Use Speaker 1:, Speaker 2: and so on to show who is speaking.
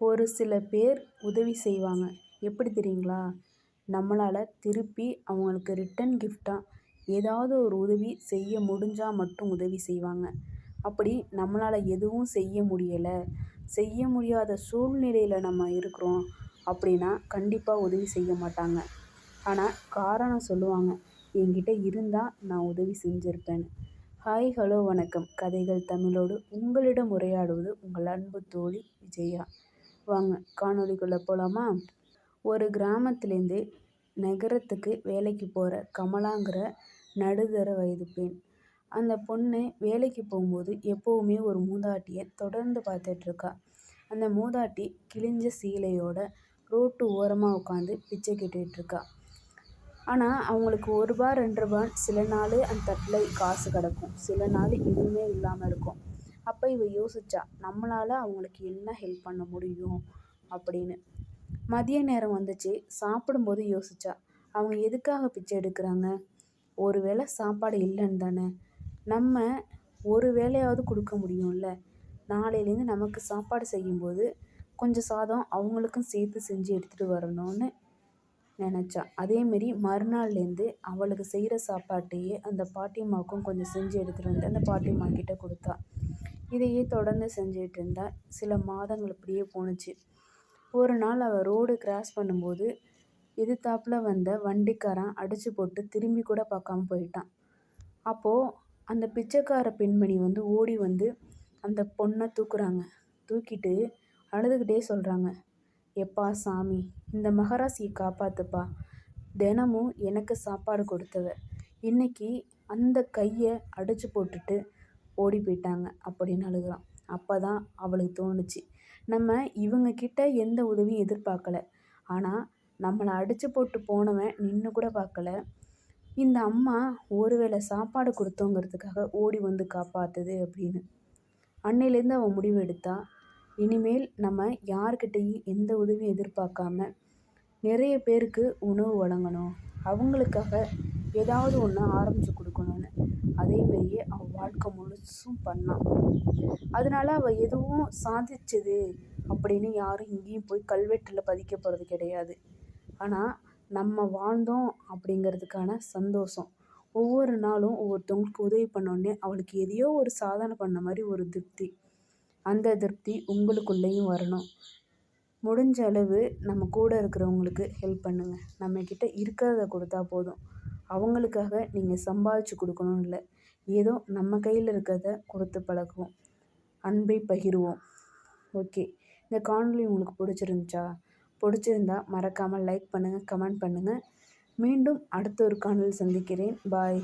Speaker 1: ஒரு சில பேர் உதவி செய்வாங்க. எப்படி தெரியுங்களா? நம்மளால் திருப்பி அவங்களுக்கு ரிட்டன் கிஃப்டாக ஏதாவது ஒரு உதவி செய்ய முடிஞ்சால் மட்டும் உதவி செய்வாங்க. அப்படி நம்மளால் எதுவும் செய்ய முடியலை. செய்ய முடியாத சூழ்நிலையில் நம்ம இருக்கிறோம் அப்படின்னா கண்டிப்பாக உதவி செய்ய மாட்டாங்க. ஆனால் காரணம் சொல்லுவாங்க. என்கிட்ட இருந்தால் நான் உதவி செஞ்சுருப்பேன்னு ஹாய் ஹலோ வணக்கம். கதைகள் தமிழோடு உங்களிடம் உரையாடுவது உங்கள் அன்பு தோழி விஜயா. வாங்க காணொளிக்குள்ளே போகலாமா ஒரு கிராமத்துலேருந்து நகரத்துக்கு வேலைக்கு போகிற கமலாங்கிற நடுதர வயது பெண். அந்த பொண்ணு வேலைக்கு போகும்போது எப்போவுமே ஒரு மூதாட்டியை தொடர்ந்து பார்த்துட்ருக்கா. அந்த மூதாட்டி கிழிஞ்ச சீலையோட ரோட்டு ஓரமாக உட்காந்து பிச்சை கேட்டுட்ருக்கா. ஆனால் அவங்களுக்கு ஒரு ரூபா ரெண்டு ரூபான்னு சில நாள் அந்த தட்டில் காசு கிடக்கும். சில நாள் எதுவுமே இல்லாமல் இருக்கும். அப்போ இவ யோசிச்சா நம்மளால் அவங்களுக்கு என்ன ஹெல்ப் பண்ண முடியும்? அப்படின்னு. மதிய நேரம் வந்துச்சு. சாப்பிடும்போது யோசிச்சா அவங்க எதுக்காக பிச்சை எடுக்கிறாங்க? ஒரு வேளை சாப்பாடு இல்லைன்னு தானே. நம்ம ஒரு வேளையாவது கொடுக்க முடியும்ல. நாளையிலேருந்து நமக்கு சாப்பாடு செய்யும்போது கொஞ்சம் சாதம் அவங்களுக்கும் சேர்த்து செஞ்சு எடுத்துகிட்டு வரணும்னு நினச்சா. அதேமாரி மறுநாள்லேருந்து அவளுக்கு செய்கிற சாப்பாட்டையே அந்த பாட்டியம்மாவுக்கும் கொஞ்சம் செஞ்சு எடுத்துகிட்டு வந்து அந்த பாட்டியம்மா கிட்டே கொடுத்தா. இதையே தொடர்ந்து செஞ்சுட்டு இருந்தா சில மாதங்கள் இப்படியே போணுச்சு. ஒரு நாள் அவள் ரோடு கிராஸ் பண்ணும்போது எதிர்த்தாப்பில் வந்த வண்டிக்காரன் அடித்து போட்டு திரும்பி கூட பார்க்காம போயிட்டான். அப்போது அந்த பிச்சைக்கார பெண்மணி வந்து ஓடி வந்து அந்த பொண்ணை தூக்குறாங்க. தூக்கிட்டு அழுதுகிட்டே சொல்கிறாங்க எப்பா சாமி இந்த மகராசியை காப்பாத்துப்பா. தினமும் எனக்கு சாப்பாடு கொடுத்தவ. இன்னைக்கு அந்த கையை அடித்து போட்டுட்டு ஓடி போயிட்டாங்க அப்படின்னு அழுகுறான். அப்போ தான் அவளுக்கு தோணுச்சு நம்ம இவங்கக்கிட்ட எந்த உதவியும் எதிர்பார்க்கல. ஆனால் நம்மளை அடித்து போட்டு போனவன் நின்று கூட பார்க்கல. இந்த அம்மா ஒரு வேளை சாப்பாடு கொடுத்தோங்கிறதுக்காக ஓடி வந்து காப்பாற்றுது அப்படின்னு. அன்னையிலேருந்து அவன் முடிவு எடுத்தா இனிமேல் நம்ம யார்கிட்டையும் எந்த உதவியும் எதிர்பார்க்காம நிறைய பேருக்கு உணவு வழங்கணும். அவங்களுக்காக ஏதாவது ஒன்று ஆரம்பித்து கொடுக்கணும்னு. அதே மாதிரியே அவள் வாழ்க்கை முழுசும் பண்ணான் அதனால அவள் எதுவும் சாதிச்சது அப்படின்னு யாரும் இங்கேயும் போய் கல்வெட்டில் பதிக்க போகிறது கிடையாது. ஆனால் நம்ம வாழ்ந்தோம் அப்படிங்கிறதுக்கான சந்தோஷம். ஒவ்வொரு நாளும் ஒவ்வொருத்தவங்களுக்கு உதவி பண்ணோடனே அவளுக்கு எதையோ ஒரு சாதனை பண்ண மாதிரி ஒரு திருப்தி. அந்த திருப்தி உங்களுக்குள்ளேயும் வரணும். முடிஞ்ச அளவு நம்ம கூட இருக்கிறவங்களுக்கு ஹெல்ப் பண்ணுங்கள் நம்மக்கிட்ட இருக்கிறத கொடுத்தா போதும். அவங்களுக்காக நீங்கள் சம்பாதிச்சு கொடுக்கணும் இல்லை. ஏதோ நம்ம கையில் இருக்கிறத கொடுத்து பழகுவோம். அன்பை பகிர்வோம். ஓகே. இந்த காணொலி உங்களுக்கு பிடிச்சிருந்துச்சா? பிடிச்சிருந்தா மறக்காமல் லைக் பண்ணுங்கள் கமெண்ட் பண்ணுங்கள் மீண்டும் அடுத்த ஒரு காணொலி சந்திக்கிறேன். பாய்.